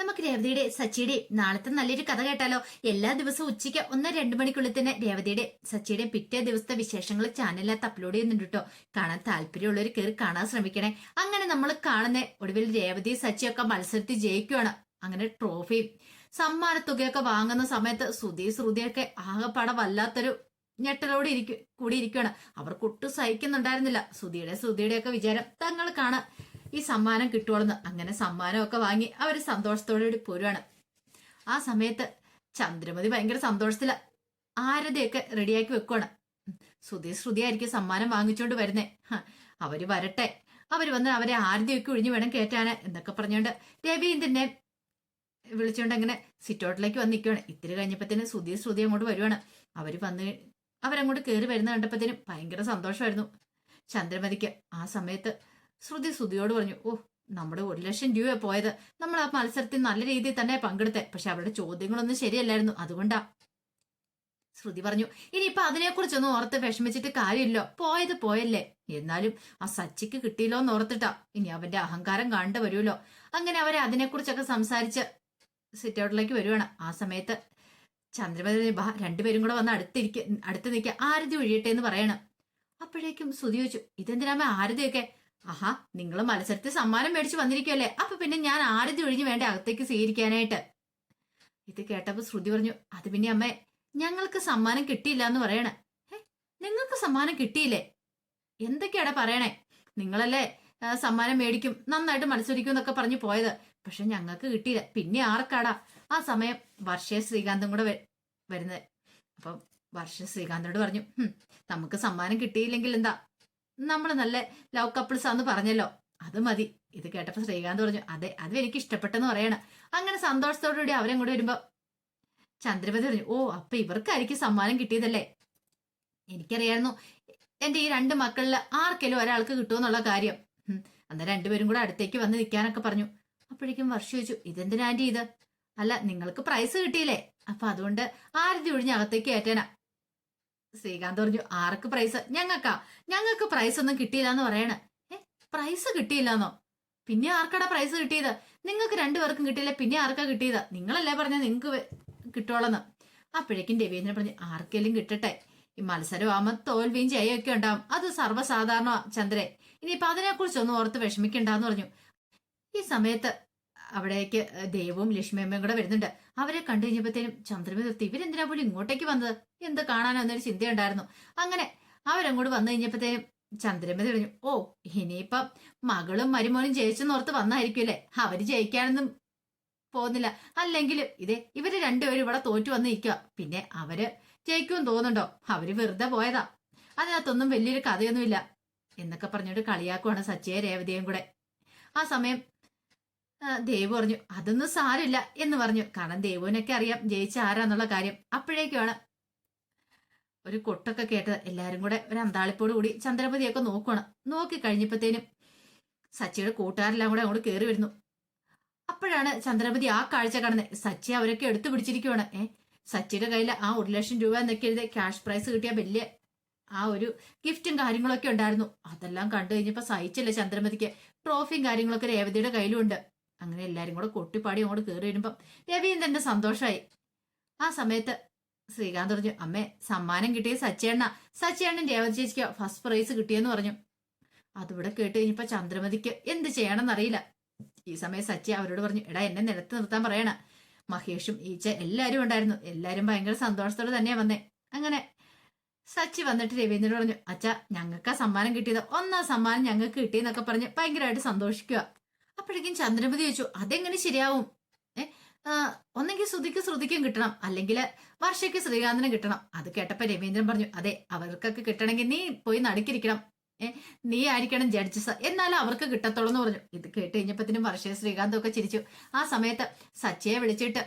നമുക്ക് രേവതിയുടെ സച്ചിയുടെ നാളത്തെ നല്ലൊരു കഥ കേട്ടാലോ? എല്ലാ ദിവസവും ഉച്ചയ്ക്ക് ഒന്ന് രണ്ടു മണിക്കുള്ളിൽ തന്നെ രേവതിയുടെ സച്ചിയുടെ പിറ്റേ ദിവസത്തെ വിശേഷങ്ങൾ ചാനലിനകത്ത് അപ്ലോഡ് ചെയ്യുന്നുണ്ട് കേട്ടോ കാണാൻ താല്പര്യമുള്ളവർ കയറി കാണാൻ ശ്രമിക്കണേ. അങ്ങനെ നമ്മൾ കാണുന്ന ഒടുവിൽ രേവതി സച്ചിയൊക്കെ മത്സരത്തിൽ ജയിക്കുകയാണ് അങ്ങനെ ട്രോഫിയും സമ്മാന തുകയൊക്കെ വാങ്ങുന്ന സമയത്ത് ശ്രുതി ശ്രുതിയൊക്കെ ആകെപ്പാടെ വല്ലാത്തൊരു ഞെട്ടലോട് ഇരിക്കും കൂടി ഇരിക്കുകയാണ് അവർക്ക് ഒട്ടും സഹിക്കുന്നുണ്ടായിരുന്നില്ല. ശ്രുതിയുടെ ശ്രുതിയുടെ ഒക്കെ വിചാരം തങ്ങൾ കാണാൻ ഈ സമ്മാനം കിട്ടുവോളെന്ന് അങ്ങനെ സമ്മാനമൊക്കെ വാങ്ങി അവർ സന്തോഷത്തോടെ കൂടി പോരുവാണ്. ആ സമയത്ത് ചന്ദ്രമതി ഭയങ്കര സന്തോഷത്തില. ആരതയൊക്കെ റെഡിയാക്കി വെക്കുവാണ്. ശ്രുതി ശ്രുതിയായിരിക്കും സമ്മാനം വാങ്ങിച്ചോണ്ട് വരുന്നേ. അവർ വരട്ടെ. അവർ വന്ന് അവരെ ആരതിയൊക്കെ ഒഴിഞ്ഞു വേണം കേറ്റാന് എന്നൊക്കെ പറഞ്ഞോണ്ട് രവീന്ദ്രനെ വിളിച്ചോണ്ട് അങ്ങനെ സിറ്റൗട്ടിലേക്ക് വന്ന് നിൽക്കുവാണ് ഇത്തിരി കഴിഞ്ഞപ്പത്തേനും ശ്രുതി ശ്രുതി അങ്ങോട്ട് വരുവാണ്. അവർ വന്ന് അവരങ്ങോട്ട് കയറി വരുന്ന കണ്ടപ്പത്തേനും ഭയങ്കര സന്തോഷമായിരുന്നു. ചന്ദ്രമതിക്ക് ആ സമയത്ത് ശ്രുതി ശ്രുതിയോട് പറഞ്ഞു ഓ നമ്മുടെ ഒരു ലക്ഷം രൂപ പോയത്. നമ്മൾ ആ മത്സരത്തിൽ നല്ല രീതിയിൽ തന്നെ പങ്കെടുത്തേ. പക്ഷെ അവരുടെ ചോദ്യങ്ങളൊന്നും ശരിയല്ലായിരുന്നു. അതുകൊണ്ടാ. ശ്രുതി പറഞ്ഞു ഇനിയിപ്പൊ അതിനെക്കുറിച്ചൊന്നും ഓർത്ത് വിഷമിച്ചിട്ട് കാര്യമില്ലോ. പോയത് പോയല്ലേ. എന്നാലും ആ സച്ചിക്ക് കിട്ടിയില്ലോ എന്ന് ഓർത്തിട്ടാ. ഇനി അവന്റെ അഹങ്കാരം കണ്ടു വരുമല്ലോ. അങ്ങനെ അവരെ അതിനെക്കുറിച്ചൊക്കെ സംസാരിച്ച് സിറ്റ് ഔട്ടിലേക്ക് വരുവാണ്. ആ സമയത്ത് ചന്ദ്രമതി ബാ രണ്ടുപേരും കൂടെ വന്ന് അടുത്തിരിക്ക അടുത്ത് നിൽക്കുക ആരതി ഒഴിയട്ടെ എന്ന് പറയണം. അപ്പോഴേക്കും ശ്രുതി ചോദിച്ചു ഇതെന്തിനാമ ആരതിയൊക്കെ? ആഹാ നിങ്ങൾ മത്സരത്തിൽ സമ്മാനം മേടിച്ച് വന്നിരിക്കുമല്ലേ അപ്പൊ പിന്നെ ഞാൻ ആരതി ഒഴിഞ്ഞു വേണ്ട അകത്തേക്ക് സ്വീകരിക്കാനായിട്ട്? ഇത് കേട്ടപ്പോ ശ്രുതി പറഞ്ഞു അത് പിന്നെ അമ്മേ ഞങ്ങൾക്ക് സമ്മാനം കിട്ടിയില്ല എന്ന് പറയണേ നിങ്ങൾക്ക് സമ്മാനം കിട്ടിയില്ലേ? എന്തൊക്കെയാടാ പറയണേ? നിങ്ങളല്ലേ സമ്മാനം മേടിക്കും നന്നായിട്ട് മത്സരിക്കും എന്നൊക്കെ പറഞ്ഞു പോയത്. പക്ഷെ ഞങ്ങൾക്ക് കിട്ടിയില്ല. പിന്നെ ആർക്കാടാ ആ സമയം? വർഷേ ശ്രീകാന്തും കൂടെ വരുന്നത്. അപ്പം വർഷ ശ്രീകാന്തോട് പറഞ്ഞു "ഹും, നമുക്ക് സമ്മാനം കിട്ടിയില്ലെങ്കിൽ എന്താ? നമ്മൾ നല്ല ലവ് കപ്പിൾസ് ആന്ന് പറഞ്ഞല്ലോ. അത് മതി. ഇത് കേട്ടപ്പോ ശ്രീകാന്ത് പറഞ്ഞു അതെ അത് എനിക്ക് ഇഷ്ടപ്പെട്ടെന്ന് പറയണ. അങ്ങനെ സന്തോഷത്തോടുകൂടി അവരും കൂടി വരുമ്പോ ചന്ദ്രപതി പറഞ്ഞു ഓ അപ്പൊ ഇവർക്കായിരിക്കും സമ്മാനം കിട്ടിയതല്ലേ? എനിക്കറിയായിരുന്നു എന്റെ ഈ രണ്ട് മക്കളിൽ ആർക്കെങ്കിലും ഒരാൾക്ക് കിട്ടുമെന്നുള്ള കാര്യം. അന്ന് രണ്ടുപേരും കൂടെ അടുത്തേക്ക് വന്ന് നിൽക്കാനൊക്കെ പറഞ്ഞു. അപ്പോഴേക്കും വർഷം ചോദിച്ചു ഇതെന്തിനാന്റെ ഇത്? അല്ല നിങ്ങൾക്ക് പ്രൈസ് കിട്ടിയില്ലേ? അപ്പൊ അതുകൊണ്ട് ആരതി ഒഴിഞ്ഞ് അകത്തേക്ക് കയറ്റാനാ. ശ്രീകാന്ത് പറഞ്ഞു ആർക്ക് പ്രൈസ് ഞങ്ങൾക്കാ. ഞങ്ങൾക്ക് പ്രൈസ് ഒന്നും കിട്ടിയില്ല എന്ന് പറയണ. ഏ പ്രൈസ് കിട്ടിയില്ലെന്നോ? പിന്നെ ആർക്കടാ പ്രൈസ് കിട്ടിയത്? നിങ്ങൾക്ക് രണ്ടുപേർക്കും കിട്ടിയില്ല? പിന്നെ ആർക്കാ കിട്ടിയത്? നിങ്ങളല്ലേ പറഞ്ഞ നിങ്ങൾക്ക് കിട്ടുവോളെന്ന്. അപ്പോഴേക്കും രവീന്ദ്രൻ പറഞ്ഞു ആർക്കെങ്കിലും കിട്ടട്ടെ. ഈ മത്സരമാകുമ്പോൾ തോൽവിയും ജയമൊക്കെ ഉണ്ടാവും. അത് സർവസാധാരണ ചന്ദ്രേ ഇനിയിപ്പൊ അതിനെക്കുറിച്ചൊന്നും ഓർത്ത് വിഷമിക്കണ്ടെന്ന് പറഞ്ഞു. ഈ സമയത്ത് അവിടേക്ക് ദേവും ലക്ഷ്മിയമ്മയും കൂടെ വരുന്നുണ്ട്. അവരെ കണ്ടു കഴിഞ്ഞപ്പോഴത്തേനും ചന്ദ്രമ നിർത്തി ഇവരെന്തിനാ പോലും ഇങ്ങോട്ടേക്ക് വന്നത്? എന്ത് കാണാനോ എന്നൊരു ചിന്തയുണ്ടായിരുന്നു. അങ്ങനെ അവരങ്ങോട്ട് വന്നു കഴിഞ്ഞപ്പോഴത്തേനും ചന്ദ്രമതി പറഞ്ഞു ഓ ഇനിയിപ്പം മകളും മരുമോനും ജയിച്ചെന്നോർത്ത് വന്നായിരിക്കുമല്ലേ അവർ ജയിക്കാനൊന്നും പോകുന്നില്ല. അല്ലെങ്കിലും ഇതേ ഇവർ രണ്ടുപേരും ഇവിടെ തോറ്റു വന്ന് നിൽക്കുക പിന്നെ അവർ ജയിക്കുമെന്ന് തോന്നുന്നുണ്ടോ? അവർ വെറുതെ പോയതാ. അതിനകത്തൊന്നും വലിയൊരു കഥയൊന്നുമില്ല. എന്നൊക്കെ പറഞ്ഞിട്ട് കളിയാക്കുവാണ് സച്ചയെ രേവതിയും കൂടെ. ആ സമയം ദേവു പറഞ്ഞു അതൊന്നും സാരമില്ല എന്ന് പറഞ്ഞു. കാരണം ദേവുവിനൊക്കെ അറിയാം ജയിച്ച ആരാന്നുള്ള കാര്യം. അപ്പോഴേക്കുമാണ് ഒരു കൊട്ടൊക്കെ കേട്ടത്. എല്ലാരും കൂടെ ഒരു അന്താളിപ്പോട് കൂടി ചന്ദ്രപതിയൊക്കെ നോക്കണം നോക്കി കഴിഞ്ഞപ്പോഴത്തേനും സച്ചിയുടെ കൂട്ടുകാരെല്ലാം കൂടെ അങ്ങോട്ട് കയറി വരുന്നു. അപ്പോഴാണ് ചന്ദ്രപതി ആ കാഴ്ച കാണുന്നത്. സച്ചി അവരൊക്കെ എടുത്തു പിടിച്ചിരിക്കുവാണ്. ഏ സച്ചിയുടെ കയ്യിൽ ആ ഒരു ലക്ഷം രൂപ എന്നൊക്കെ എഴുതി ക്യാഷ് പ്രൈസ് കിട്ടിയ വലിയ ആ ഒരു ഗിഫ്റ്റും കാര്യങ്ങളൊക്കെ ഉണ്ടായിരുന്നു. അതെല്ലാം കണ്ടു കഴിഞ്ഞപ്പോ സഹിച്ചില്ല ചന്ദ്രമതിക്ക് ട്രോഫിയും കാര്യങ്ങളൊക്കെ രേവതിയുടെ കയ്യിലുണ്ട്. അങ്ങനെ എല്ലാരും കൂടെ കൊട്ടിപ്പാടി അങ്ങോട്ട് കയറി വരുമ്പം രവീന്ദ്രന്റെ സന്തോഷമായി ആ സമയത്ത് ശ്രീകാന്ത് പറഞ്ഞു അമ്മേ സമ്മാനം കിട്ടിയ സച്ചേണ്ണ. സച്ചേണ്ണൻ രേവതി ചേച്ചിക്ക് ഫസ്റ്റ് പ്രൈസ് കിട്ടിയെന്ന് പറഞ്ഞു. അതിവിടെ കേട്ട് കഴിഞ്ഞപ്പോ ചന്ദ്രമതിക്ക് എന്ത് ചെയ്യണമെന്നറിയില്ല. ഈ സമയം സച്ചി അവരോട് പറഞ്ഞു എടാ എന്നെ നിലത്ത് നിർത്താൻ പറയണ. മഹേഷും ഈച്ച എല്ലാരും ഉണ്ടായിരുന്നു. എല്ലാരും ഭയങ്കര സന്തോഷത്തോടെ തന്നെയാ വന്നേ. അങ്ങനെ സച്ചി വന്നിട്ട് രവീന്ദ്രനോട് പറഞ്ഞു അച്ഛാ ഞങ്ങൾക്ക് സമ്മാനം കിട്ടിയത്. ഒന്നാം സമ്മാനം ഞങ്ങൾക്ക് കിട്ടിയെന്നൊക്കെ പറഞ്ഞ് ഭയങ്കരമായിട്ട് സന്തോഷിക്കുക അപ്പോഴേക്കും ചന്ദ്രമതി ചോദിച്ചു അതെങ്ങനെ ശരിയാവും? ഒന്നെങ്കിൽ ശ്രുതിക്ക് ശ്രുതിക്കും കിട്ടണം അല്ലെങ്കിൽ വർഷയ്ക്ക് ശ്രീകാന്തിനും കിട്ടണം. അത് കേട്ടപ്പോ രവീന്ദ്രൻ പറഞ്ഞു അതെ അവർക്കൊക്കെ കിട്ടണമെങ്കിൽ നീ പോയി നടുക്കിരിക്കണം. നീ ആയിരിക്കണം ജഡ്ജസ്. എന്നാലും അവർക്ക് കിട്ടത്തുള്ളൂ എന്ന് പറഞ്ഞു. ഇത് കേട്ട് കഴിഞ്ഞപ്പത്തിനും വർഷയെ ശ്രീകാന്തും ഒക്കെ ചിരിച്ചു. ആ സമയത്ത് സച്ചയെ വിളിച്ചിട്ട്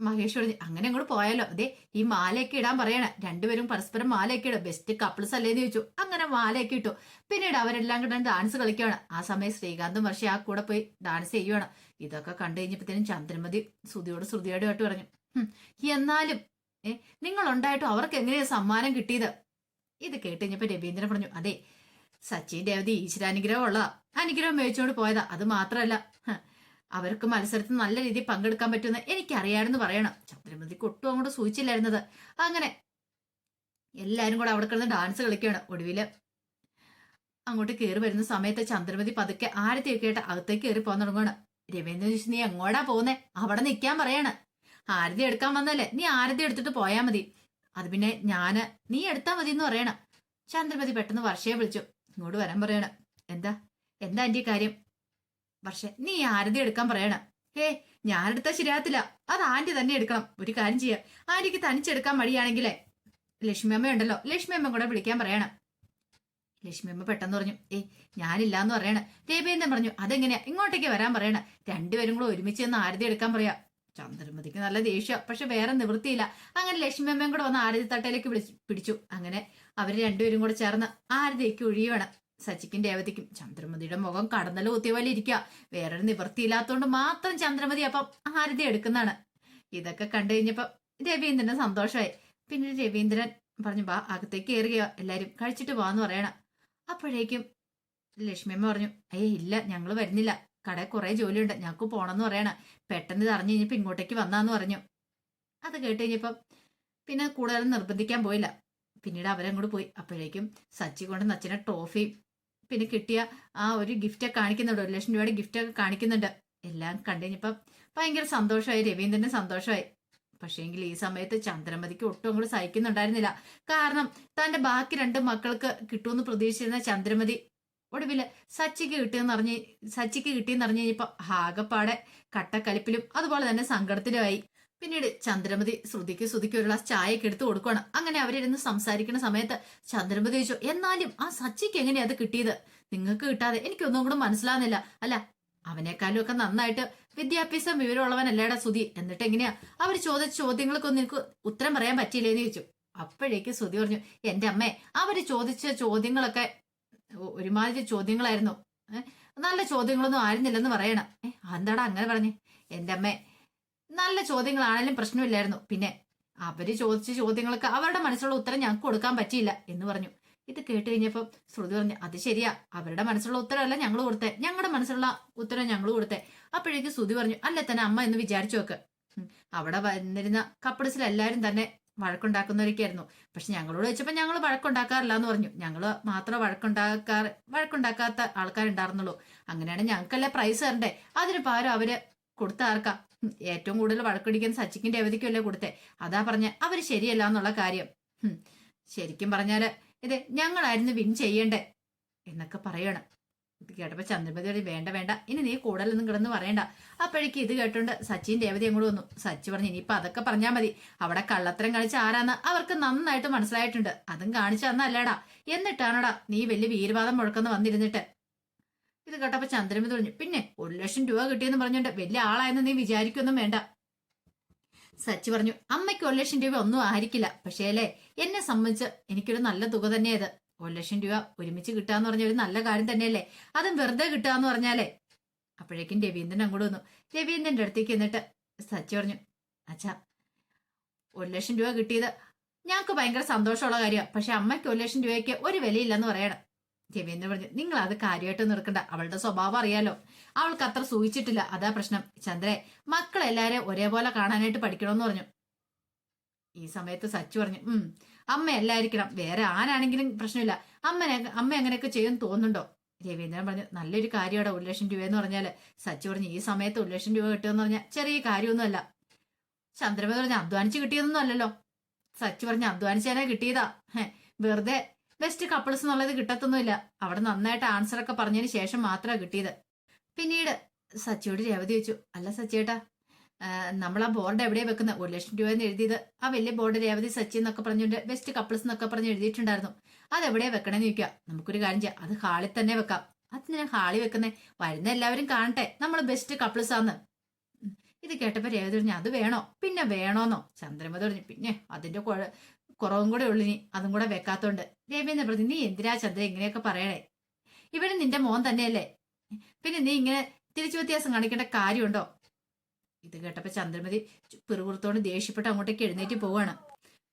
മഹേഷ് പറഞ്ഞു അങ്ങനെ അങ്ങോട്ട് പോയാലോ? അതെ ഈ മാലയൊക്കെ ഇടാൻ പറയണ. രണ്ടുപേരും പരസ്പരം മാലയൊക്കെ ഇടും. ബെസ്റ്റ് കപ്പിൾസ് അല്ലേന്ന് ചോദിച്ചു. അങ്ങനെ മാലയൊക്കെ ഇട്ടു. പിന്നീട് അവരെല്ലാം കൂടെ ഡാൻസ് കളിക്കുകയാണ് ആ സമയം ശ്രീകാന്തും വർഷ ആ കൂടെ പോയി ഡാൻസ് ചെയ്യുവാണ്. ഇതൊക്കെ കണ്ടു കഴിഞ്ഞപ്പോഴത്തേനും ചന്ദ്രമതി ശ്രുതിയോട് കേട്ട് പറഞ്ഞു. "ഹും, എന്നാലും ഏ നിങ്ങൾ ഉണ്ടായിട്ടും അവർക്ക് എങ്ങനെയാണ് സമ്മാനം കിട്ടിയത്? ഇത് കേട്ട് കഴിഞ്ഞപ്പോ രവീന്ദ്രൻ പറഞ്ഞു അതെ സച്ചിൻ രവതി ഈശ്വരാനുഗ്രഹം ഉള്ളതാ അനുഗ്രഹം മേടിച്ചോണ്ട് പോയതാ. അത് മാത്രമല്ല അവർക്ക് മത്സരത്തിൽ നല്ല രീതിയിൽ പങ്കെടുക്കാൻ പറ്റുമെന്ന് എനിക്കറിയാമെന്ന് പറയണം. ചന്ദ്രമതിക്ക് ഒട്ടും അങ്ങോട്ട് സൂചിച്ചില്ലായിരുന്നത്. അങ്ങനെ എല്ലാവരും കൂടെ അവിടെ കിടന്ന് ഡാൻസ് കളിക്കുകയാണ്. ഒടുവിൽ അങ്ങോട്ട് കയറി വരുന്ന സമയത്ത് ചന്ദ്രമതി പതുക്കെ ആരത്തിയൊക്കെ ആയിട്ട് അകത്തേക്ക് കയറി പോകാൻ തുടങ്ങുകയാണ് രവീന്ദ്രൻ ചോദിച്ചു നീ എങ്ങോടാ പോകുന്നേ അവിടെ നിൽക്കാൻ പറയാണ്. ആരതി എടുക്കാൻ വന്നല്ലേ നീ ആരതി എടുത്തിട്ട് പോയാൽ മതി. അത് പിന്നെ ഞാൻ നീ എടുത്താൽ മതി എന്ന് പറയണം. ചന്ദ്രമതി പെട്ടെന്ന് വർഷയെ വിളിച്ചു. ഇങ്ങോട്ട് വരാൻ പറയണം. എന്താ? എന്താ എന്റെ കാര്യം? വർഷ നീ ആരതി എടുക്കാൻ പറയണം. ഏ ഞാൻ എടുത്താൽ ശരിയാകത്തില്ല. അത് ആന്റി തന്നെ എടുക്കണം. ഒരു കാര്യം ചെയ്യാം. ആന്റിക്ക് തനിച്ചെടുക്കാൻ മടിയാണെങ്കിലേ. ലക്ഷ്മി അമ്മ ഉണ്ടല്ലോ ലക്ഷ്മി അമ്മ കൂടെ വിളിക്കാൻ പറയണം. ലക്ഷ്മി അമ്മ പെട്ടെന്ന് പറഞ്ഞു ഏ ഞാനില്ലാന്ന് പറയണ. രേപേന്ദ്രൻ പറഞ്ഞു അതെങ്ങനെയാ? ഇങ്ങോട്ടേക്ക് വരാൻ പറയണ. രണ്ടുപേരും കൂടെ ഒരുമിച്ച് നിന്ന് ആരതി എടുക്കാൻ പറയാ. ചന്ദ്രമതിക്ക് നല്ല ദേഷ്യം പക്ഷെ വേറെ നിവൃത്തിയില്ല. അങ്ങനെ ലക്ഷ്മി അമ്മയും കൂടെ വന്ന് ആരതി തട്ടയിലേക്ക് പിടിച്ചു. അങ്ങനെ അവർ രണ്ടുപേരും കൂടെ ചേർന്ന് ആരതിക്ക് ഒഴിയുവാണ് സച്ചിക്കും രേവതിക്കും ചന്ദ്രമതിയുടെ മുഖം കടന്നൽ കുത്തിയ പോലെ ഇരിക്കുക വേറൊരു നിവൃത്തിയില്ലാത്തോണ്ട് മാത്രം ചന്ദ്രമതി അപ്പം ആരതി എടുക്കുന്നതാണ്. ഇതൊക്കെ കണ്ടു കഴിഞ്ഞപ്പോ രവീന്ദ്രൻ സന്തോഷമായി. പിന്നെ രവീന്ദ്രൻ പറഞ്ഞു ബാ അകത്തേക്ക് കയറുക എല്ലാരും കഴിച്ചിട്ട് പോവാന്ന് പറയണം. അപ്പോഴേക്കും ലക്ഷ്മിയമ്മ പറഞ്ഞു ഏയ് ഇല്ല ഞങ്ങൾ വരുന്നില്ല. കടയിൽ കുറെ ജോലിയുണ്ട്. ഞങ്ങൾക്ക് പോണെന്ന് പറയണം. പെട്ടെന്ന് ഇത് അറിഞ്ഞു കഴിഞ്ഞപ്പോ ഇങ്ങോട്ടേക്ക് വന്നാന്ന് പറഞ്ഞു. അത് കേട്ട് കഴിഞ്ഞപ്പം പിന്നെ കൂടുതലും നിർബന്ധിക്കാൻ പോയില്ല. പിന്നീട് അവരങ്ങോട്ട് പോയി. അപ്പോഴേക്കും സച്ചി കൊണ്ട് നച്ചിനെ ട്രോഫി പിന്നെ കിട്ടിയ ആ ഒരു ഗിഫ്റ്റ് കാണിക്കുന്നുണ്ട്. ഒരു ലക്ഷം രൂപയുടെ ഗിഫ്റ്റ് ഒക്കെ കാണിക്കുന്നുണ്ട്. എല്ലാം കണ്ടു കഴിഞ്ഞപ്പം ഭയങ്കര സന്തോഷമായി. രവീന്ദ്രന് സന്തോഷമായി. പക്ഷേങ്കിൽ ഈ സമയത്ത് ചന്ദ്രമതിക്ക് ഒട്ടും അങ്ങോട്ട് സഹിക്കുന്നുണ്ടായിരുന്നില്ല. കാരണം തന്റെ ബാക്കി രണ്ട് മക്കൾക്ക് കിട്ടുമെന്ന് പ്രതീക്ഷിച്ചിരുന്ന ചന്ദ്രമതി ഒടുവിൽ സച്ചിക്ക് കിട്ടിയെന്ന് അറിഞ്ഞ് സച്ചിക്ക് കിട്ടിയെന്ന് അറിഞ്ഞ് കഴിഞ്ഞപ്പോ ആകപ്പാടെ കട്ടക്കലിപ്പിലും അതുപോലെ തന്നെ സങ്കടത്തിലുമായി പിന്നീട് ചന്ദ്രമതി ശ്രുതിക്ക് ശ്രുതിക്ക് ഒരു ഗ്ലാസ് ചായയൊക്കെ എടുത്ത് കൊടുക്കണം അങ്ങനെ അവരിരുന്ന് സംസാരിക്കുന്ന സമയത്ത് ചന്ദ്രമതി ചോദിച്ചു എന്നാലും ആ സച്ചിക്ക് എങ്ങനെയാ അത് കിട്ടിയത്? നിങ്ങൾക്ക് കിട്ടാതെ എനിക്കൊന്നും കൂടെ മനസ്സിലാകുന്നില്ല അല്ല അവനേക്കാളും ഒക്കെ നന്നായിട്ട് വിദ്യാഭ്യാസം വിവരമുള്ളവനല്ലേടാ സുധി എന്നിട്ട് എങ്ങനെയാ? അവർ ചോദിച്ച ചോദ്യങ്ങൾക്കൊന്നും എനിക്ക് ഉത്തരം പറയാൻ പറ്റിയില്ലേന്ന് ചോദിച്ചു. അപ്പോഴേക്ക് സുധി പറഞ്ഞു എന്റെ അമ്മേ അവർ ചോദിച്ച ചോദ്യങ്ങളൊക്കെ ഒരുമാതിരി ചോദ്യങ്ങളായിരുന്നു. നല്ല ചോദ്യങ്ങളൊന്നും ആയിരുന്നില്ലെന്ന് പറയണം. ഏഹ് എന്താടാ അങ്ങനെ പറഞ്ഞേ? എന്റെ അമ്മേ നല്ല ചോദ്യങ്ങളാണെങ്കിലും പ്രശ്നമില്ലായിരുന്നു. പിന്നെ അവർ ചോദിച്ച ചോദ്യങ്ങൾക്ക് അവരുടെ മനസ്സിലുള്ള ഉത്തരം ഞങ്ങൾക്ക് കൊടുക്കാൻ പറ്റിയില്ല എന്ന് പറഞ്ഞു. ഇത് കേട്ട് കഴിഞ്ഞപ്പോൾ ശ്രുതി പറഞ്ഞു അത് ശരിയാ. അവരുടെ മനസ്സിലുള്ള ഉത്തരമല്ല ഞങ്ങൾ കൊടുത്തേ. ഞങ്ങളുടെ മനസ്സിലുള്ള ഉത്തരം ഞങ്ങൾ കൊടുത്തേ. അപ്പോഴേക്ക് ശ്രുതി പറഞ്ഞു അല്ല തന്നെ അമ്മ എന്ന് വിചാരിച്ചു നോക്ക്. അവിടെ വന്നിരുന്ന കപ്പിൾസിൽ എല്ലാവരും തന്നെ വഴക്കുണ്ടാക്കുന്നവരൊക്കെയായിരുന്നു. പക്ഷെ ഞങ്ങളോട് വെച്ചപ്പോൾ ഞങ്ങൾ വഴക്കുണ്ടാക്കാറില്ല എന്ന് പറഞ്ഞു. ഞങ്ങൾ മാത്രം വഴക്കുണ്ടാക്കാറ് വഴക്കുണ്ടാക്കാത്ത ആൾക്കാരുണ്ടായിരുന്നുള്ളൂ. അങ്ങനെയാണ് ഞങ്ങൾക്കല്ലേ പ്രൈസ് തരണ്ടേ. അതിന് പകരം അവർ കൊടുത്ത ആർക്കാ? ഉം, ഏറ്റവും കൂടുതൽ വഴക്കടിക്കുന്ന സച്ചിക്കിന്റെ അവധിക്കല്ലേ കൊടുത്തേ? അതാ പറഞ്ഞ അവർ ശരിയല്ല എന്നുള്ള കാര്യം. ശരിക്കും പറഞ്ഞാൽ ഇത് ഞങ്ങളായിരുന്നു വിൻ ചെയ്യണ്ടേ എന്നൊക്കെ പറയണം. ഇത് കേട്ടപ്പോ ചന്ദ്രപതി വേണ്ട വേണ്ട ഇനി നീ കൂടുതലൊന്നും കിടന്ന് പറയണ്ട. അപ്പോഴേക്ക് ഇത് കേട്ടോണ്ട് സച്ചിൻ ദേവതി അങ്ങോട്ട് വന്നു. സച്ചി പറഞ്ഞു ഇനിയിപ്പൊ അതൊക്കെ പറഞ്ഞാൽ മതി. അവിടെ കള്ളത്തരം കളിച്ച ആരാന്ന് അവർക്ക് നന്നായിട്ട് മനസ്സിലായിട്ടുണ്ട്. അതും കാണിച്ചു തന്നല്ലേടാ എന്നിട്ടാണോടാ നീ വലിയ വീരവാദം മുഴക്കുന്ന വന്നിരുന്നിട്ട്? ഇത് കേട്ടപ്പോ ചന്ദ്രമി പറഞ്ഞു പിന്നെ ഒരു ലക്ഷം രൂപ കിട്ടിയെന്ന് പറഞ്ഞോണ്ട് വലിയ ആളായെന്ന് നീ വിചാരിക്കൊന്നും വേണ്ട. സച്ചി പറഞ്ഞു അമ്മയ്ക്ക് ഒരു ലക്ഷം രൂപ ഒന്നും ആയിരിക്കില്ല. പക്ഷേ അല്ലേ എന്നെ സംബന്ധിച്ച് എനിക്കൊരു നല്ല തുക തന്നെയത്. ഒരു ലക്ഷം രൂപ ഒരുമിച്ച് കിട്ടാന്ന് പറഞ്ഞ ഒരു നല്ല കാര്യം തന്നെയല്ലേ? അതും വെറുതെ കിട്ടാന്ന് പറഞ്ഞാലേ? അപ്പോഴേക്കും രവീന്ദ്രൻ അങ്ങോട്ട് വന്നു. രവീന്ദ്രന്റെ അടുത്തേക്ക് എന്നിട്ട് സച്ചി പറഞ്ഞു അച്ഛാ ഒരു ലക്ഷം രൂപ കിട്ടിയത് ഞങ്ങൾക്ക് ഭയങ്കര സന്തോഷമുള്ള കാര്യമാണ് പക്ഷെ അമ്മയ്ക്ക് ഒരു ലക്ഷം രൂപയ്ക്ക് ഒരു വിലയില്ലെന്ന് പറയണം. രവീന്ദ്രൻ പറഞ്ഞു നിങ്ങൾ അത് കാര്യമായിട്ട് നിൽക്കണ്ട അവളുടെ സ്വഭാവം അറിയാലോ. അവൾക്ക് അത്ര സൂഹിച്ചിട്ടില്ല അതാ പ്രശ്നം. ചന്ദ്രേ മക്കളെല്ലാരെയും ഒരേപോലെ കാണാനായിട്ട് പഠിക്കണമെന്ന് പറഞ്ഞു. ഈ സമയത്ത് സച്ചു പറഞ്ഞു ഉം അമ്മ എല്ലായിരിക്കണം വേറെ ആരാണെങ്കിലും പ്രശ്നമില്ല. അമ്മനെ അമ്മ അങ്ങനെയൊക്കെ ചെയ്യും തോന്നുന്നുണ്ടോ? രവീന്ദ്രൻ പറഞ്ഞു നല്ലൊരു കാര്യമാണ് ഒരു ലക്ഷം രൂപ എന്ന് പറഞ്ഞാൽ. സച്ചു പറഞ്ഞു ഈ സമയത്ത് ഒരു ലക്ഷം രൂപ കിട്ടുമെന്ന് പറഞ്ഞാൽ ചെറിയ കാര്യമൊന്നുമല്ല. ചന്ദ്രമെന്ന് പറഞ്ഞു അധ്വാനിച്ച് കിട്ടിയതൊന്നും അല്ലല്ലോ. സച്ചു പറഞ്ഞു അധ്വാനിച്ചേനെ കിട്ടിയതാ. വെറുതെ ബെസ്റ്റ് കപ്പിൾസ് എന്നുള്ളത് കിട്ടത്തൊന്നുമില്ല. അവിടെ നന്നായിട്ട് ആൻസർ ഒക്കെ പറഞ്ഞതിന് ശേഷം മാത്രമാണ് കിട്ടിയത്. പിന്നീട് സച്ചിയോട് രേവതി വെച്ചു അല്ല സച്ചിയേട്ടാ നമ്മൾ ആ ബോർഡ് എവിടെയാ വെക്കുന്നത് ഒരു ലക്ഷം രൂപ എന്ന് എഴുതിയത്. ആ വലിയ ബോർഡ് രേവതി സച്ചി എന്നൊക്കെ പറഞ്ഞുകൊണ്ട് ബെസ്റ്റ് കപ്പിൾസ് എന്നൊക്കെ പറഞ്ഞ് എഴുതിയിട്ടുണ്ടായിരുന്നു. അത് എവിടെയാ വെക്കണമെന്ന് ചോദിക്കുക നമുക്കൊരു കാര്യം ചെയ്യാം. അത് ഹാളിൽ തന്നെ വെക്കാം. അതിനാ ഹാളിൽ വെക്കുന്നേ? വരുന്ന എല്ലാവരും കാണട്ടെ. നമ്മൾ ബെസ്റ്റ് കപ്പിൾസ് ആന്ന്. ഇത് കേട്ടപ്പോ രേവതി പറഞ്ഞു അത് വേണോ? പിന്നെ വേണോന്നോ? ചന്ദ്രമതി പറഞ്ഞു പിന്നെ അതിന്റെ കുറവും കൂടെ ഉള്ളു നീ അതും കൂടെ വെക്കാത്തോണ്ട്. രവീന്ദ്ര പറഞ്ഞു നീ എന്തിനാ ചന്ദ്ര ഇങ്ങനെയൊക്കെ പറയണേ? ഇവിടെ നിന്റെ മോൻ തന്നെയല്ലേ? പിന്നെ നീ ഇങ്ങനെ തിരിച്ചു വ്യത്യാസം കാണിക്കേണ്ട കാര്യമുണ്ടോ? ഇത് കേട്ടപ്പോ ചന്ദ്രമതി പിറുകുറത്തോണ്ട് ദേഷ്യപ്പെട്ട് അങ്ങോട്ടേക്ക് എഴുന്നേറ്റ് പോവാണ്.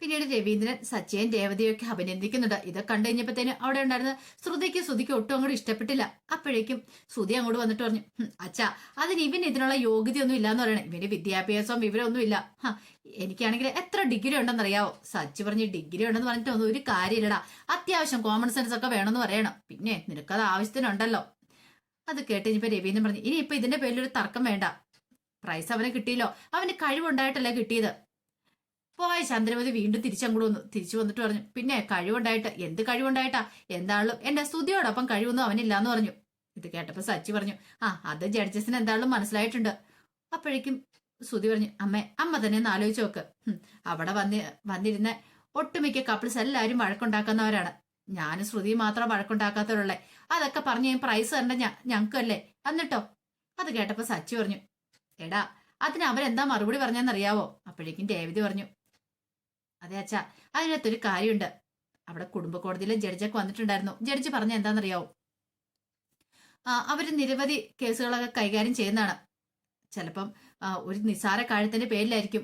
പിന്നീട് രവീന്ദ്രൻ സച്ചിയും രേവതിയൊക്കെ അഭിനന്ദിക്കുന്നുണ്ട്. ഇതൊക്കെ കണ്ടു കഴിഞ്ഞപ്പോഴത്തേനും അവിടെ ഉണ്ടായിരുന്ന ശ്രുതിക്ക് ശ്രുതിക്ക് ഒട്ടും അങ്ങോട്ട് ഇഷ്ടപ്പെട്ടില്ല. അപ്പോഴേക്കും ശ്രുതി അങ്ങോട്ട് വന്നിട്ട് പറഞ്ഞു "ഹും, അച്ഛാ അതിന് ഇവന് ഇതിനുള്ള യോഗ്യതയൊന്നും ഇല്ലാന്ന് പറയണേ. ഇവന് വിദ്യാഭ്യാസവും വിവരമൊന്നും ഇല്ല. എനിക്കാണെങ്കിൽ എത്ര ഡിഗ്രി ഉണ്ടെന്നറിയാവോ സച്ചി പറഞ്ഞ് ഡിഗ്രി ഉണ്ടെന്ന് പറഞ്ഞിട്ട് ഒന്നും ഒരു കാര്യമില്ലടാ. അത്യാവശ്യം കോമൺ സെൻസ് ഒക്കെ വേണമെന്ന് പറയണം. പിന്നെ നിനക്കത് ആവശ്യത്തിനുണ്ടല്ലോ. അത് കേട്ട് ഇനിയിപ്പോ രവീന്ദ്രൻ പറഞ്ഞു ഇനിയിപ്പോ ഇതിന്റെ പേരിൽ ഒരു തർക്കം വേണ്ട. പ്രൈസ് അവന് കിട്ടിയില്ലോ. അവന് കഴിവുണ്ടായിട്ടല്ലേ കിട്ടിയത്? പോയ ചന്ദ്രമതി വീണ്ടും തിരിച്ചങ്ങോട്ട് വന്നു തിരിച്ചു വന്നിട്ട് പറഞ്ഞു. പിന്നെ കഴിവുണ്ടായിട്ട് എന്ത് കഴിവുണ്ടായിട്ടാ? എന്താണല്ലോ എന്റെ സ്തുതിയോടൊപ്പം കഴിവൊന്നും അവനില്ലാന്ന് പറഞ്ഞു. ഇത് കേട്ടപ്പോ സച്ചി പറഞ്ഞു ആ അത് ജഡ്ജസിന് എന്താണല്ലോ മനസ്സിലായിട്ടുണ്ട്. അപ്പോഴേക്കും ശ്രുതി പറഞ്ഞു അമ്മേ അമ്മ തന്നെ ഒന്ന് ആലോചിച്ച് നോക്ക്. അവിടെ വന്ന് വന്നിരുന്ന ഒട്ടുമിക്ക കപ്പിൾസ് എല്ലാവരും വഴക്കുണ്ടാക്കുന്നവരാണ്. ഞാനും ശ്രുതി മാത്രം വഴക്കുണ്ടാക്കാത്തവരുള്ളേ. അതൊക്കെ പറഞ്ഞു ഞാൻ പ്രൈസ് തരണ്ട ഞങ്ങൾക്കല്ലേ? എന്നിട്ടോ? അത് കേട്ടപ്പോ സച്ചി പറഞ്ഞു എടാ അതിന് അവരെന്താ മറുപടി പറഞ്ഞെന്നറിയാവോ? അപ്പോഴേക്കും രേവതി പറഞ്ഞു അതെ അച്ഛാ അതിനകത്തൊരു കാര്യമുണ്ട്. അവിടെ കുടുംബ കോടതിയിലെ ജഡ്ജൊക്കെ വന്നിട്ടുണ്ടായിരുന്നു. ജഡ്ജി പറഞ്ഞ എന്താണെന്നറിയാവോ? ആ, അവർ നിരവധി കേസുകളൊക്കെ കൈകാര്യം ചെയ്യുന്നതാണ്. ചിലപ്പം ഒരു നിസാര കാര്യത്തിന്റെ പേരിലായിരിക്കും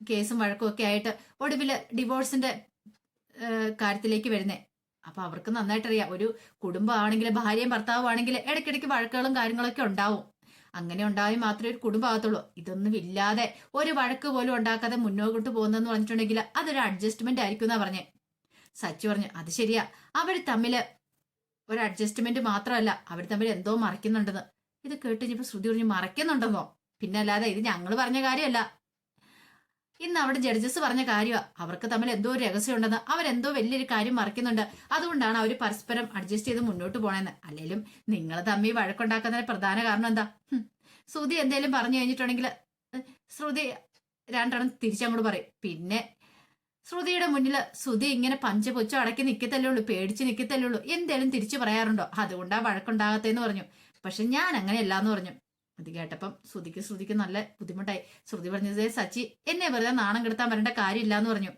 കേസും വഴക്കും ഒക്കെ ആയിട്ട് ഒടുവിൽ ഡിവോഴ്സിന്റെ കാര്യത്തിലേക്ക് വരുന്നേ. അപ്പൊ അവർക്ക് നന്നായിട്ടറിയാം. ഒരു കുടുംബമാണെങ്കിൽ ഭാര്യയും ഭർത്താവും ആണെങ്കിൽ ഇടയ്ക്കിടയ്ക്ക് വഴക്കുകളും കാര്യങ്ങളൊക്കെ ഉണ്ടാവും. അങ്ങനെ ഉണ്ടായി മാത്രമേ ഒരു കുടുംബമാകത്തുള്ളൂ. ഇതൊന്നും ഇല്ലാതെ ഒരു വഴക്ക് പോലും ഉണ്ടാക്കാതെ മുന്നോട്ട് പോകുന്നെന്ന് പറഞ്ഞിട്ടുണ്ടെങ്കിൽ അതൊരു അഡ്ജസ്റ്റ്മെന്റ് ആയിരിക്കും എന്നാ പറഞ്ഞേ. സച്ചു പറഞ്ഞു അത് ശരിയാ. അവർ തമ്മിൽ ഒരു അഡ്ജസ്റ്റ്മെന്റ് മാത്രമല്ല അവർ തമ്മിൽ എന്തോ മറയ്ക്കുന്നുണ്ടെന്ന് ഇത് കേട്ട് ഇനിയിപ്പോ ശ്രുതി പറഞ്ഞു മറയ്ക്കുന്നുണ്ടെന്നോ പിന്നെ അല്ലാതെ ഇത് ഞങ്ങൾ പറഞ്ഞ കാര്യമല്ല. ഇന്ന് അവിടെ ജഡ്ജസ് പറഞ്ഞ കാര്യമാ അവർക്ക് തമ്മിൽ എന്തോ ഒരു രഹസ്യം ഉണ്ടെന്ന് അവരെന്തോ വലിയൊരു കാര്യം മറക്കുന്നുണ്ട് അതുകൊണ്ടാണ് അവർ പരസ്പരം അഡ്ജസ്റ്റ് ചെയ്ത് മുന്നോട്ട് പോണെന്ന്. അല്ലെങ്കിലും നിങ്ങൾ തമ്മിൽ വഴക്കുണ്ടാക്കുന്നതിന് പ്രധാന കാരണം എന്താ? ശ്രുതി എന്തേലും പറഞ്ഞു കഴിഞ്ഞിട്ടുണ്ടെങ്കിൽ ശ്രുതി രണ്ടെണ്ണം തിരിച്ചങ്ങോട്ട് പറയും. പിന്നെ ശ്രുതിയുടെ മുന്നിൽ ശ്രുതി ഇങ്ങനെ പഞ്ചപൊച്ചു അടക്കി നിൽക്കത്തല്ലേ ഉള്ളൂ പേടിച്ച് നിൽക്കത്തല്ലേ ഉള്ളൂ. എന്തേലും തിരിച്ചു പറയാറുണ്ടോ? അതുകൊണ്ടാ വഴക്കുണ്ടാകത്തേന്ന് പറഞ്ഞു. പക്ഷെ ഞാൻ അങ്ങനെയല്ല എന്ന് പറഞ്ഞു. അത് കേട്ടപ്പം ശ്രുതിക്ക് ശ്രുതിക്ക് നല്ല ബുദ്ധിമുട്ടായി. ശ്രുതി പറഞ്ഞത് സച്ചി എന്നെ വെറുതെ നാണം കെടുത്താൻ വരേണ്ട കാര്യമില്ല എന്ന് പറഞ്ഞു.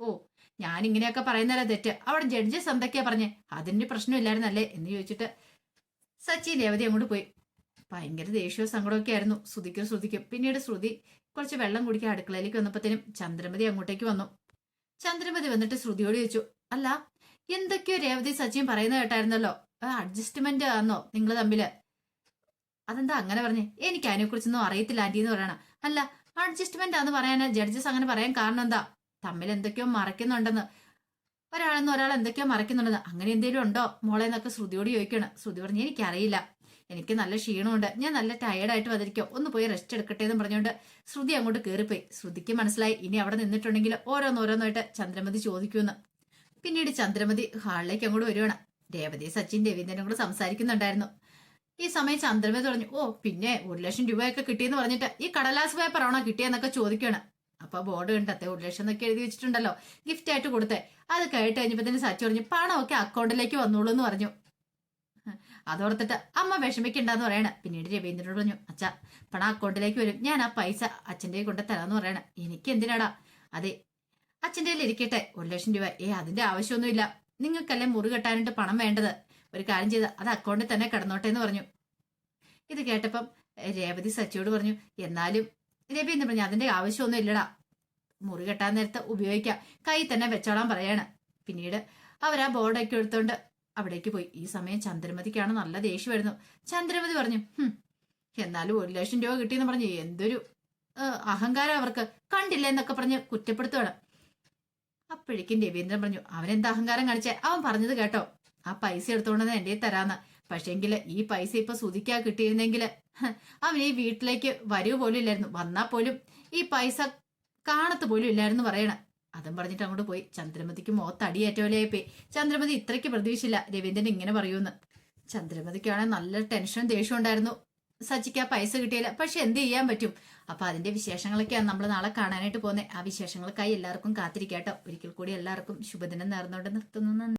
ഓ ഞാൻ ഇങ്ങനെയൊക്കെ പറയുന്നതല്ല തെറ്റ്. അവിടെ ജഡ്ജസ് എന്തൊക്കെയാ പറഞ്ഞേ? അതിന്റെ പ്രശ്നമില്ലായിരുന്നല്ലേ? എന്ന് ചോദിച്ചിട്ട് സച്ചി രേവതി അങ്ങോട്ട് പോയി. ഭയങ്കര ദേഷ്യവും സങ്കടമൊക്കെ ആയിരുന്നു ശ്രുതിക്കും ശ്രുതിക്കും. പിന്നീട് ശ്രുതി കുറച്ച് വെള്ളം കുടിക്കാൻ അടുക്കളയിലേക്ക് വന്നപ്പോഴത്തേനും ചന്ദ്രമതി അങ്ങോട്ടേക്ക് വന്നു. ചന്ദ്രമതി വന്നിട്ട് ശ്രുതിയോട് ചോദിച്ചു അല്ല എന്തൊക്കെയോ രേവതി സച്ചിയും പറയുന്നത് കേട്ടായിരുന്നല്ലോ. അഡ്ജസ്റ്റ്മെന്റ് ആണോ നിങ്ങൾ തമ്മിൽ? അതെന്താ അങ്ങനെ പറഞ്ഞേ? എനിക്ക് അതിനെക്കുറിച്ചൊന്നും അറിയത്തില്ല ആന്റി എന്ന് പറയണ. അല്ല അഡ്ജസ്റ്റ്മെന്റ് ആന്ന് പറയാൻ ജഡ്ജസ് അങ്ങനെ പറയാൻ കാരണം എന്താ? തമ്മിൽ എന്തൊക്കെയോ മറയ്ക്കുന്നുണ്ടെന്ന്. ഒരാളെന്ന് ഒരാൾ എന്തൊക്കെയോ മറയ്ക്കുന്നുണ്ടെന്ന്. അങ്ങനെ എന്തെങ്കിലും ഉണ്ടോ? മോളെ എന്നൊക്കെ ശ്രുതിയോട് ചോദിക്കണം. ശ്രുതി പറഞ്ഞു എനിക്കറിയില്ല. എനിക്ക് നല്ല ക്ഷീണമുണ്ട്. ഞാൻ നല്ല ടയേർഡായിട്ട് വന്നിരിക്കും ഒന്ന് പോയി റെസ്റ്റ് എടുക്കട്ടെ എന്ന് പറഞ്ഞുകൊണ്ട് ശ്രുതി അങ്ങോട്ട് കയറിപ്പോയി ശ്രുതിക്ക് മനസ്സിലായി. ഇനി അവിടെ നിന്നിട്ടുണ്ടെങ്കിൽ ഓരോന്നോരോന്നായിട്ട് ചന്ദ്രമതി ചോദിക്കുമെന്ന്. പിന്നീട് ചന്ദ്രമതി ഹാളിലേക്ക് അങ്ങോട്ട് വരുവാണ്. രേവതി സച്ചിൻ രവീന്ദ്രനും കൂടെ സംസാരിക്കുന്നുണ്ടായിരുന്നു. ഈ സമയം ചന്ദ്രമേ തുടങ്ങി ഓ പിന്നെ ഒരു ലക്ഷം രൂപയൊക്കെ കിട്ടിയെന്ന് പറഞ്ഞിട്ട് ഈ കടലാസ് പേപ്പറാണോ കിട്ടിയെന്നൊക്കെ ചോദിക്കുകയാണ് അപ്പൊ ബോർഡ് കണ്ടത്തെ ഒരു ലക്ഷം എന്നൊക്കെ എഴുതി വെച്ചിട്ടുണ്ടല്ലോ. ഗിഫ്റ്റ് ആയിട്ട് കൊടുത്തെ. അത് കേട്ട് കഴിഞ്ഞപ്പോ തന്നെ സച്ചി പറഞ്ഞു പണമൊക്കെ അക്കൗണ്ടിലേക്ക് വന്നോളൂ എന്ന് പറഞ്ഞു. അതോർത്തിട്ട് അമ്മ വിഷമിക്കണ്ടെന്ന് പറയണ. പിന്നീട് രവീന്ദ്രനോട് പറഞ്ഞു അച്ഛ പണം അക്കൗണ്ടിലേക്ക് വരും. ഞാൻ ആ പൈസ അച്ഛന്റെ കൊണ്ട് തരാന്ന് പറയണ. എനിക്ക് എന്തിനാടാ? അതെ അച്ഛന്റെ ഇരിക്കട്ടെ. ഒരു ലക്ഷം രൂപ. ഏ അതിന്റെ ആവശ്യമൊന്നുമില്ല. നിങ്ങൾക്കല്ലേ മുറി കെട്ടാനായിട്ട് പണം വേണ്ടത്. ഒരു കാര്യം ചെയ്ത് അത് അക്കൗണ്ടിൽ തന്നെ കിടന്നോട്ടെ എന്ന് പറഞ്ഞു. ഇത് കേട്ടപ്പം രേവതി സച്ചിയോട് പറഞ്ഞു എന്നാലും രവി എന്ന് പറഞ്ഞു അതിന്റെ ആവശ്യമൊന്നും ഇല്ലടാ. മുറി കെട്ടാൻ നേരത്ത് ഉപയോഗിക്കാം. കൈ തന്നെ വെച്ചോളാൻ പറയാണ്. പിന്നീട് അവർ ആ ബോർഡൊക്കെ എടുത്തോണ്ട് അവിടേക്ക് പോയി. ഈ സമയം ചന്ദ്രമതിക്കാണ് നല്ല ദേഷ്യം വരുന്നു. ചന്ദ്രമതി പറഞ്ഞു "ഹും, എന്നാലും ഒരു ലക്ഷം രൂപ കിട്ടിയെന്ന് പറഞ്ഞു എന്തൊരു അഹങ്കാരം അവർക്ക്. കണ്ടില്ല എന്നൊക്കെ പറഞ്ഞ് കുറ്റപ്പെടുത്തുകയാണ് അപ്പോഴേക്കും രവീന്ദ്രൻ പറഞ്ഞു അവനെന്താ അഹങ്കാരം കാണിച്ചേ? അവൻ പറഞ്ഞത് കേട്ടോ. ആ പൈസ എടുത്തോണ്ടെന്ന് എന്റെ തരാന്ന്. പക്ഷെങ്കിൽ ഈ പൈസ ഇപ്പൊ സുതിക്കാ കിട്ടിയിരുന്നെങ്കിൽ അവൻ ഈ വീട്ടിലേക്ക് വരവ് പോലും ഇല്ലായിരുന്നു. വന്നാ പോലും ഈ പൈസ കാണത്ത് പോലും ഇല്ലായിരുന്നു പറയണ. അതും പറഞ്ഞിട്ട് അങ്ങോട്ട് പോയി. ചന്ദ്രമതിക്ക് മോത്തടിയേറ്റ പോലെ ആയിപ്പോയി പോയി ചന്ദ്രമതി ഇത്രയ്ക്ക് പ്രതീക്ഷയില്ല രവീന്ദ്രൻ ഇങ്ങനെ പറയൂന്ന് ചന്ദ്രമതിക്കാണെങ്കിൽ നല്ല ടെൻഷനും ദേഷ്യം ഉണ്ടായിരുന്നു. സച്ചിക്ക് ആ പൈസ കിട്ടിയില്ല. പക്ഷെ എന്ത് ചെയ്യാൻ പറ്റും? അപ്പൊ അതിന്റെ വിശേഷങ്ങളൊക്കെയാണ് നമ്മൾ നാളെ കാണാനായിട്ട് പോകുന്നത് ആ വിശേഷങ്ങൾക്കായി എല്ലാവർക്കും കാത്തിരിക്കാട്ടോ. ഒരിക്കൽ കൂടി എല്ലാവർക്കും ശുഭദിനം നേർന്നുകൊണ്ട് നിർത്തുന്നു.